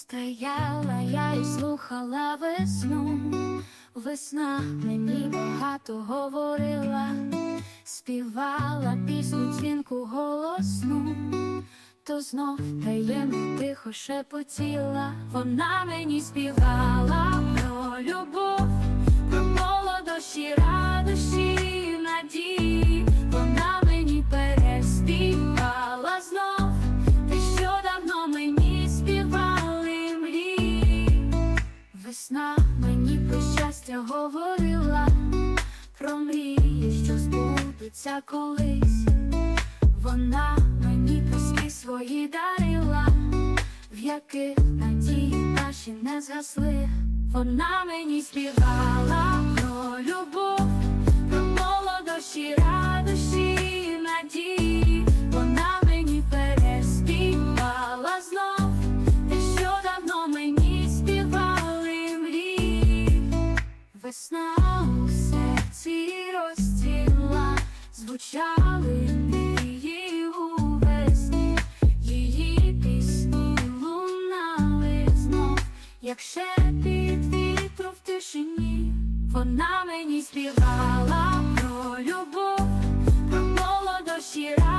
Стояла я і слухала весну, весна мені багато говорила, співала пісню дзвінку голосну, то знов таємно тихо шепотіла, вона мені співала про любов, про молодощі, радощі, надії, Весна мені про щастя говорила, про мрії, що збудуться колись. Вона мені піски свої дарила, в яких надії наші не згасли. Вона мені співала про любов, про молодощі, радощі, надії. Весна у серці розцвіла, звучали мрії у весні, її пісні лунали знов, як шепіт вітру в тишині. Вона мені співала про любов, про молодощі.